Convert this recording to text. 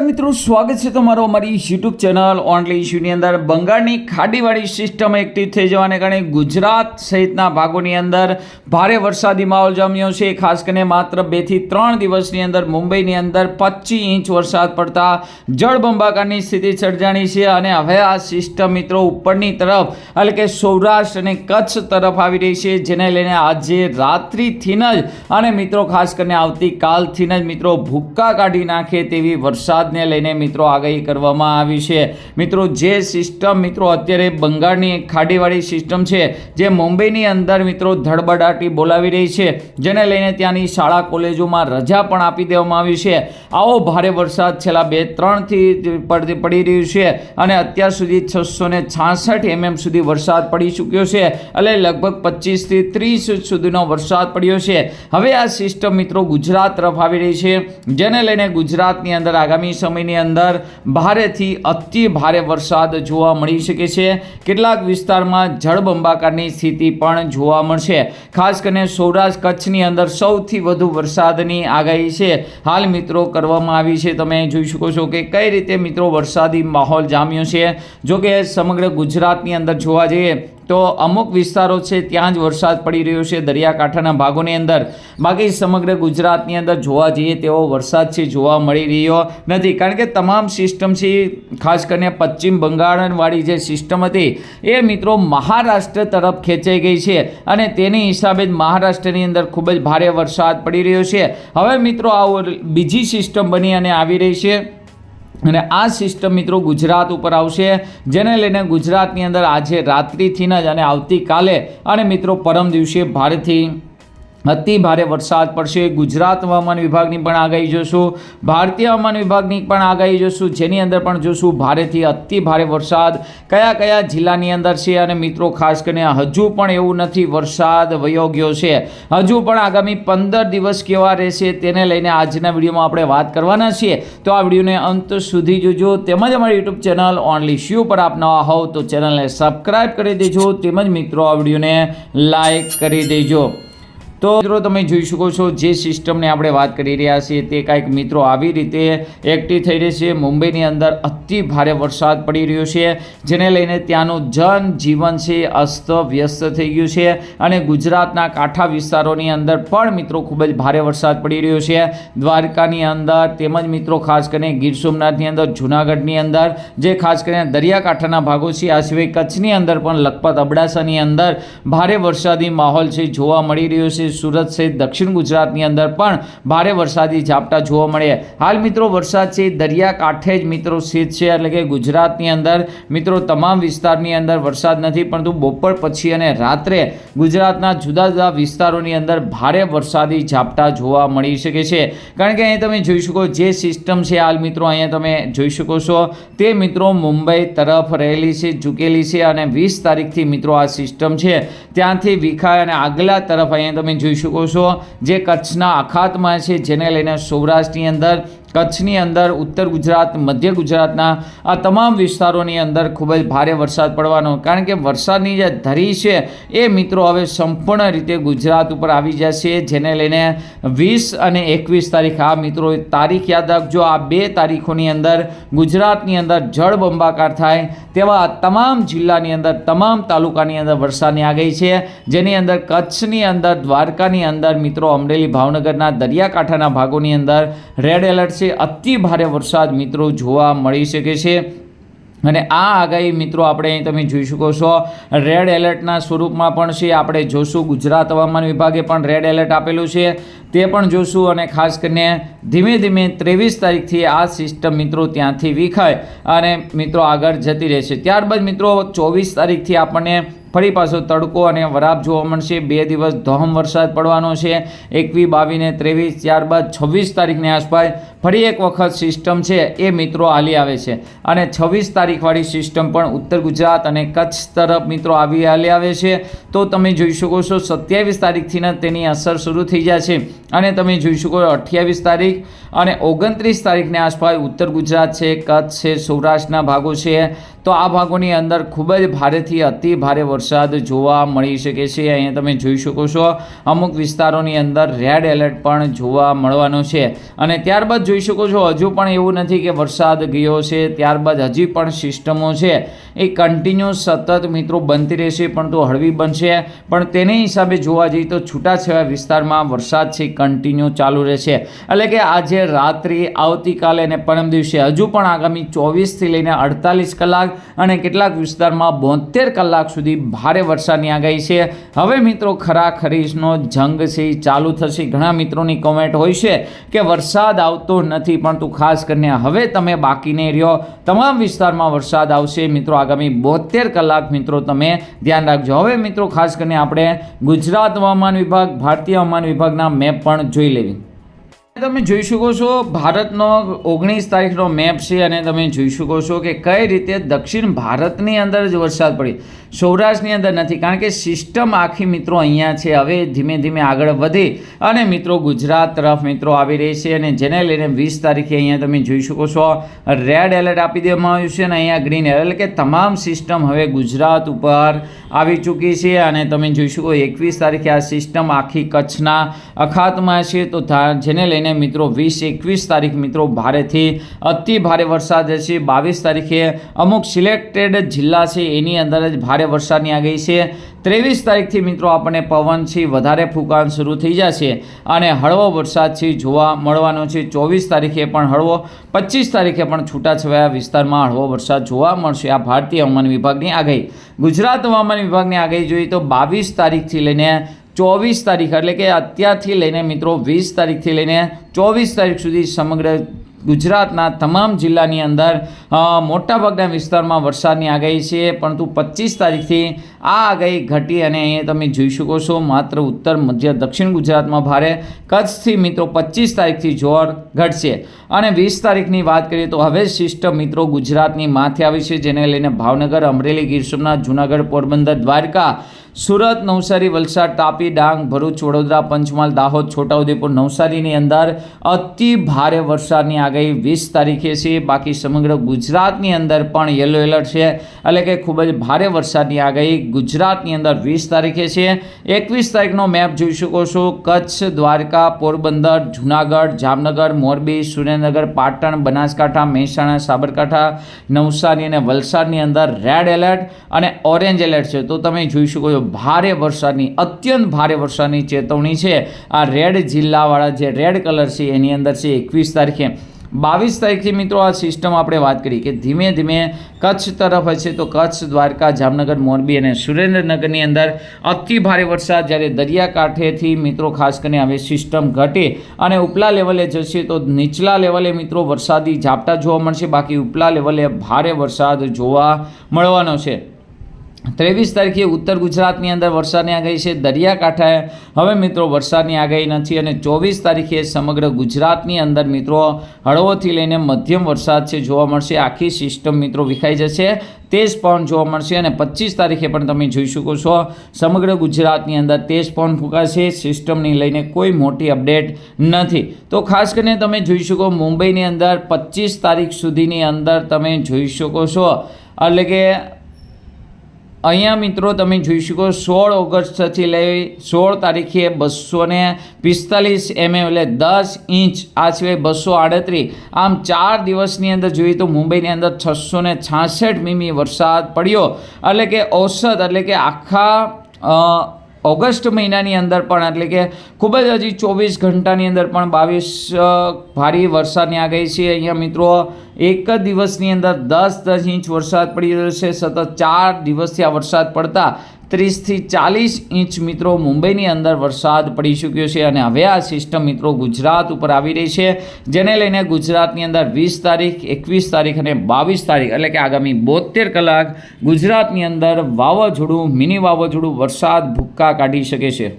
મિત્રો, સ્વાગત છે તમારો અમારી યુટ્યુબ ચેનલ ઓનલી ઇશ્યુની અંદર. બંગાળની ખાડીવાળી સિસ્ટમ એક્ટિવ થઈ જવાને કારણે ગુજરાત સહિતના ભાગોની અંદર ભારે વરસાદી માહોલ જામ્યો છે. ખાસ કરીને માત્ર બેથી ત્રણ દિવસની અંદર મુંબઈની અંદર પચીસ ઇંચ વરસાદ પડતા જળબંબાકારની સ્થિતિ સર્જાણી છે અને હવે આ સિસ્ટમ મિત્રો ઉપરની તરફ, એટલે કે સૌરાષ્ટ્ર અને કચ્છ તરફ આવી રહી છે. જેને લઈને આજે રાત્રિથી જ, અને મિત્રો ખાસ કરીને આવતીકાલથી જ મિત્રો ભૂક્કા કાઢી નાખે તેવી વરસાદને લઈને મિત્રો આગાહી કરવામાં આવી છે. મિત્રો, જે સિસ્ટમ મિત્રો અત્યારે બંગાળની ખાડીવાળી સિસ્ટમ છે, જે મુંબઈની અંદર મિત્રો ધડબડાટી બોલાવી રહી છે, જેને લઈને ત્યાંની શાળા કોલેજોમાં રજા પણ આપી દેવામાં આવી છે. આવો ભારે વરસાદ છેલ્લા બે ત્રણથી પડી રહ્યું છે અને અત્યાર સુધી છસો ને છાસઠ એમએમ સુધી વરસાદ પડી ચૂક્યો છે એટલે લગભગ પચીસથી ત્રીસ સુધીનો વરસાદ પડ્યો છે. હવે આ સિસ્ટમ મિત્રો ગુજરાત તરફ આવી રહી છે, જેને લઈને ગુજરાતની અંદર આગામી સમયની અંદર ભારેથી અતિ ભારે વરસાદ જોવા મળી શકે છે. કેટલાક વિસ્તારમાં જળબંબાકારની સ્થિતિ પણ જોવા મળશે. ખાસ કરીને સૌરાષ્ટ્ર કચ્છની અંદર સૌથી વધુ વરસાદની આગાહી છે. હાલ મિત્રો કરવામાં આવી છે. તમે જોઈ શકો છો કે કઈ રીતે મિત્રો વરસાદી માહોલ જામ્યો છે. જોકે સમગ્ર ગુજરાતની અંદર જોવા જઈએ તો અમુક વિસ્તારો છે, ત્યાં જ વરસાદ પડી રહ્યો છે, દરિયાકાંઠાના ભાગોની અંદર. બાકી સમગ્ર ગુજરાતની અંદર જોવા જઈએ તેવો વરસાદ છે, જોવા મળી રહ્યો નથી. કારણ કે તમામ સિસ્ટમ છે, ખાસ કરીને પશ્ચિમ બંગાળવાળી જે સિસ્ટમ હતી, એ મિત્રો મહારાષ્ટ્ર તરફ ખેંચાઈ ગઈ છે અને તેની હિસાબે જ મહારાષ્ટ્રની અંદર ખૂબ જ ભારે વરસાદ પડી રહ્યો છે. હવે મિત્રો આ બીજી સિસ્ટમ બની અને આવી રહી છે. અને આ સિસ્ટમ મિત્રો ગુજરાત ઉપર આવશે, જેને લઈને ગુજરાતની અંદર આજે રાત્રિથી જ અને આવતીકાલે, અને મિત્રો પરમ દિવસે ભારેથી અતિ ભારે વરસાદ પડશે. ગુજરાત હવામાન વિભાગની પણ આગાહી જોશું. ભારતીય હવામાન વિભાગની પણ આગાહી જોશું. જેની અંદર પણ જોશું ભારેથી અતિ ભારે વરસાદ કયા કયા જિલ્લાની અંદર છે અને મિત્રો ખાસ કરીને હજુ પણ એવું નથી વરસાદ વયો ગયો છે. હજુ પણ આગામી પંદર દિવસ કેવા રહેશે તેને લઈને આજના વિડીયોમાં આપણે વાત કરવાના છીએ. તો આ વિડીયોને અંત સુધી જોજો. તેમજ અમારી યુટ્યુબ ચેનલ ઓનલી શ્યુ પર આપ નવા હોવ તો ચેનલને સબસ્ક્રાઈબ કરી દેજો. તેમજ મિત્રો આ વિડીયોને લાઈક કરી દેજો. તો મિત્રો તમે જોઈ શકો છો જે સિસ્ટમની આપણે વાત કરી રહ્યા છીએ તે કાંઈક મિત્રો આવી રીતે એક્ટિવ થઈ રહી છે. મુંબઈની અંદર અતિ ભારે વરસાદ પડી રહ્યો છે, જેને લઈને ત્યાંનું જનજીવન છે અસ્ત વ્યસ્ત થઈ ગયું છે અને ગુજરાતના કાંઠા વિસ્તારોની અંદર પણ મિત્રો ખૂબ જ ભારે વરસાદ પડી રહ્યો છે. દ્વારકાની અંદર તેમજ મિત્રો ખાસ કરીને ગીર સોમનાથની અંદર, જૂનાગઢની અંદર, જે ખાસ કરીને દરિયાકાંઠાના ભાગો છે, આ સિવાય કચ્છની અંદર પણ લખપત અબડાસાની અંદર ભારે વરસાદી માહોલ છે, જોવા મળી રહ્યો છે. સુરત સહિત દક્ષિણ ગુજરાતની અંદર પણ ભારે વરસાદી ઝાપટા જોવા મળ્યા હાલ મિત્રો વરસાદ છે દરિયાકાંઠે જ મિત્રો સ્થિત છે, એટલે કે ગુજરાતની અંદર મિત્રો તમામ વિસ્તારની અંદર વરસાદ નથી, પરંતુ બપોર પછી અને રાત્રે ગુજરાતના જુદા જુદા વિસ્તારોની અંદર ભારે વરસાદી ઝાપટા જોવા મળી શકે છે. કારણ કે અહીં તમે જોઈ શકો જે સિસ્ટમ છે હાલ મિત્રો અહીંયા તમે જોઈ શકો છો, તે મિત્રો મુંબઈ તરફ રહેલી છે, ઝૂકેલી છે અને વીસ તારીખથી મિત્રો આ સિસ્ટમ છે. ત્યાંથી વિખાય અને આગલા તરફ અહીંયા તમે જોઈ શકો છો જે કચ્છના અખાતમાં છે જેને લઈને સૌરાષ્ટ્રની અંદર કચ્છની અંદર, ઉત્તર ગુજરાત, મધ્ય ગુજરાતના આ તમામ વિસ્તારોની અંદર ખૂબ જ ભારે વરસાદ પડવાનો. કારણ કે વરસાદની જે ધરી છે, એ મિત્રો હવે સંપૂર્ણ રીતે ગુજરાત ઉપર આવી જશે, જેને લઈને વીસ અને એકવીસ તારીખ આ મિત્રો તારીખ યાદ રાખજો. આ બે તારીખોની અંદર ગુજરાતની અંદર જળબંબાકાર થાય તેવા તમામ જિલ્લાની અંદર, તમામ તાલુકાની અંદર વરસાદની આગાહી છે. જેની અંદર કચ્છની અંદર, દ્વારકાની અંદર, મિત્રો અમરેલી, ભાવનગરના દરિયાકાંઠાના ભાગોની અંદર રેડ એલર્ટ છે. અતિ ભારે વરસાદ મિત્રો જોવા મળી શકે છે. અને આ આગાહી મિત્રો આપણે અહીં તમે જોઈ શકો છો. રેડ એલર્ટના સ્વરૂપમાં પણ છે. આપણે જોશું ગુજરાત હવામાન વિભાગે પણ રેડ એલર્ટ આપેલું છે. તે પણ જોશું અને ખાસ કરીને ધીમે ધીમે ત્રેવીસ તારીખથી આ સિસ્ટમ મિત્રો ત્યાંથી વિખાય અને મિત્રો આગળ જતી રહેશે. ત્યારબાદ મિત્રો ચોવીસ તારીખથી આપણને ફરી પાછો તડકો અને વરાપ જોવા મળશે. બે દિવસ ધોમ વરસાદ પડવાનો છે. એકવી બાવીને ત્રેવીસ, ત્યારબાદ છવ્વીસ તારીખની આસપાસ ફરી એક વખત સિસ્ટમ છે એ મિત્રો હાલી આવે છે. અને છવ્વીસ તારીખવાળી સિસ્ટમ પણ ઉત્તર ગુજરાત અને કચ્છ તરફ મિત્રો આવી હાલી આવે છે. તો તમે જોઈ શકો છો, સત્યાવીસ તારીખથી તેની અસર શરૂ થઈ જાય છે. અને તમે જોઈ શકો અઠ્યાવીસ તારીખ અને ઓગણત્રીસ તારીખની આસપાસ ઉત્તર ગુજરાત છે, કચ્છ છે, સૌરાષ્ટ્રના ભાગો છે. તો આ ભાગોની અંદર ખૂબ જ ભારેથી અતિ ભારે વરસાદ જોવા મળી શકે છે. અહીંયા તમે જોઈ શકો છો, અમુક વિસ્તારોની અંદર રેડ એલર્ટ પણ જોવા મળવાનો છે. અને ત્યારબાદ જોઈ શકો છો, હજુ પણ એવું નથી કે વરસાદ ગયો છે, ત્યારબાદ હજી પણ સિસ્ટમો છે. એ કન્ટિન્યુ સતત મિત્રો બનતી રહેશે, પણ તો હળવી બનશે. પણ તેને હિસાબે જોવા જઈએ તો છૂટાછવાયા વિસ્તારમાં વરસાદ છે કન્ટિન્યુ ચાલુ રહેશે. એટલે કે આજે રાત્રિ આવતીકાલે અને પરમ દિવસે હજુ પણ આગામી ચોવીસથી લઈને અડતાલીસ કલાક અને કેટલાક વિસ્તારમાં બોતેર કલાક સુધી ભારે વરસાદની આગાહી છે. હવે મિત્રો ખરા ખરીશનો જંગ છે એ ચાલુ થશે. ઘણા મિત્રોની કોમેન્ટ હોય છે કે વરસાદ આવતો નથી પણ તું ખાસ કરીને હવે તમે બાકી નહીં રહ્યો. તમામ વિસ્તારમાં વરસાદ આવશે. મિત્રો, આગામી બોતેર કલાક મિત્રો તમે ધ્યાન રાખજો. હવે મિત્રો ખાસ કરીને આપણે ગુજરાત હવામાન વિભાગ, ભારતીય હવામાન વિભાગના મેપ પણ જોઈ લેવી. તમે જોઈ શકો છો ભારતનો ઓગણીસ તારીખનો મેપ છે અને તમે જોઈ શકો છો કે કઈ રીતે દક્ષિણ ભારતની અંદર જ વરસાદ પડી. સૌરાષ્ટ્રની અંદર નથી, કારણ કે સિસ્ટમ આખી મિત્રો અહીંયા છે. હવે ધીમે ધીમે આગળ વધે અને મિત્રો ગુજરાત તરફ મિત્રો આવી રહી છે અને જેને લઈને વીસ તારીખે અહીંયા તમે જોઈ શકો છો રેડ એલર્ટ આપી દેવામાં આવ્યું છે અને અહીંયા ગ્રીન એલર્ટ એટલે કે તમામ સિસ્ટમ હવે ગુજરાત ઉપર આવી ચૂકી છે અને તમે જોઈ શકો એકવીસ તારીખે આ સિસ્ટમ આખી કચ્છના અખાતમાં છે. તો જેને લઈને મિત્રો વીસ એકવીસ તારીખ મિત્રો ભારેથી અતિ ભારે વરસાદ હશે બાવીસ તારીખે અમુક સિલેક્ટેડ જિલ્લા છે, એની અંદર જ ભારે વરસાદની આગાહી છે. ત્રેવીસ તારીખથી મિત્રો આપણને પવન છે, વધારે ફૂંકાણ શરૂ થઈ જશે અને હળવો વરસાદ છે, જોવા મળવાનો છે. ચોવીસ તારીખે પણ હળવો, પચીસ તારીખે પણ છૂટાછવાયા વિસ્તારમાં હળવો વરસાદ જોવા મળશે. આ ભારતીય હવામાન વિભાગની આગાહી. ગુજરાત હવામાન વિભાગની આગાહી જોઈએ તો બાવીસ તારીખથી લઈને ચોવીસ તારીખ, એટલે કે અત્યારથી લઈને મિત્રો વીસ તારીખથી લઈને ચોવીસ તારીખ સુધી સમગ્ર ગુજરાતના તમામ જિલ્લાની અંદર મોટાભાગના વિસ્તારમાં વરસાદની આગાહી છે, પરંતુ પચીસ તારીખથી આ આગાહી ઘટી અને અહીંયા તમે જોઈ શકો છો, માત્ર ઉત્તર, મધ્ય, દક્ષિણ ગુજરાતમાં ભારે કચ્છથી મિત્રો પચીસ તારીખથી જોર ઘટશે. અને વીસ તારીખની વાત કરીએ તો હવે સિસ્ટમ મિત્રો ગુજરાતની માથે આવી છે, જેને લઈને ભાવનગર, અમરેલી, ગીર સોમનાથ, જૂનાગઢ, પોરબંદર, દ્વારકા સુરત, નવસારી, વલસાડ, તાપી, ડાંગ, ભરૂચ, વડોદરા, પંચમહાલ, દાહોદ, છોટાઉદેપુર, નવસારીની અંદર અતિ ભારે વરસાદની આગાહી વીસ તારીખે છે. બાકી સમગ્ર ગુજરાતની અંદર પણ યલો એલર્ટ છે. એટલે કે ખૂબ જ ભારે વરસાદની આગાહી ગુજરાતની અંદર વીસ તારીખે છે. એકવીસ તારીખનો મેપ જોઈ શકો છો. કચ્છ, દ્વારકા, પોરબંદર, જુનાગઢ, જામનગર, મોરબી, સુરેન્દ્રનગર, પાટણ, બનાસકાંઠા, મહેસાણા, સાબરકાંઠા, નવસારી અને વલસાડની અંદર રેડ એલર્ટ અને ઓરેન્જ એલર્ટ છે. તો તમે જોઈ શકો છો ભારે વરસાદની, અત્યંત ભારે વરસાદની ચેતવણી છે. આ રેડ જિલ્લાવાળા જે રેડ કલર છે, એની અંદર છે એકવીસ તારીખે. બાવીસ તારીખથી મિત્રો આ સિસ્ટમ આપણે વાત કરી કે ધીમે ધીમે કચ્છ તરફ હશે તો કચ્છ, દ્વારકા, જામનગર, મોરબી અને સુરેન્દ્રનગરની અંદર અતિ ભારે વરસાદ. જ્યારે દરિયાકાંઠેથી મિત્રો ખાસ કરીને હવે સિસ્ટમ ઘટે અને ઉપલા લેવલે જશે તો નીચલા લેવલે મિત્રો વરસાદી ઝાપટા જોવા મળશે. બાકી ઉપલા લેવલે ભારે વરસાદ જોવા મળવાનો છે. ત્રેવીસ તારીખે ઉત્તર ગુજરાતની અંદર વરસાદની આગાહી છે, દરિયાકાંઠાએ. હવે મિત્રો, વરસાદની આગાહી નથી અને ચોવીસ તારીખે સમગ્ર ગુજરાતની અંદર મિત્રો, હળવોથી લઈને મધ્યમ વરસાદ છે, જોવા મળશે. આખી સિસ્ટમ મિત્રો વિખાઈ જશે. તેજ પવન જોવા મળશે અને પચીસ તારીખે પણ તમે જોઈ શકો છો, સમગ્ર ગુજરાતની અંદર તેજ પવન ફૂંકાશે. સિસ્ટમની લઈને કોઈ મોટી અપડેટ નથી. તો ખાસ કરીને તમે જોઈ શકો, મુંબઈની અંદર પચીસ તારીખ સુધીની અંદર તમે જોઈ શકો છો. એટલે કે અહીંયા મિત્રો તમે જોઈ શકો સોળ ઓગસ્ટથી લઈ સોળ તારીખે બસો ને પિસ્તાલીસ એમએમ એટલે દસ ઇંચ, આ સિવાય બસો આડત્રીસ. આમ ચાર દિવસની અંદર જોઈએ તો મુંબઈની અંદર છસો ને છાસઠ મીમી વરસાદ પડ્યો. એટલે કે ઔષધ એટલે કે આખા ઓગસ્ટ મહિનાની અંદર પણ, એટલે કે ખૂબ જ હજી ચોવીસ ઘંટાની અંદર પણ બાવીસ ભારે વરસાદની આગાહી છે. અહીંયા મિત્રો, એક જ દિવસની અંદર દસ દસ ઇંચ વરસાદ પડી રહ્યો છે. સતત ચાર દિવસથી આ વરસાદ પડતા ત્રીસથી ચાલીસ ઇંચ મિત્રો મુંબઈની અંદર વરસાદ પડી ચૂક્યો છે અને હવે આ સિસ્ટમ મિત્રો ગુજરાત ઉપર આવી રહી છે, જેને લઈને ગુજરાતની અંદર વીસ તારીખ, એકવીસ તારીખ અને બાવીસ તારીખ એટલે કે આગામી બોતેર કલાક ગુજરાતની અંદર વાવાઝોડું, મિની વાવાઝોડું વરસાદ ભૂક્કા કાઢી શકે છે.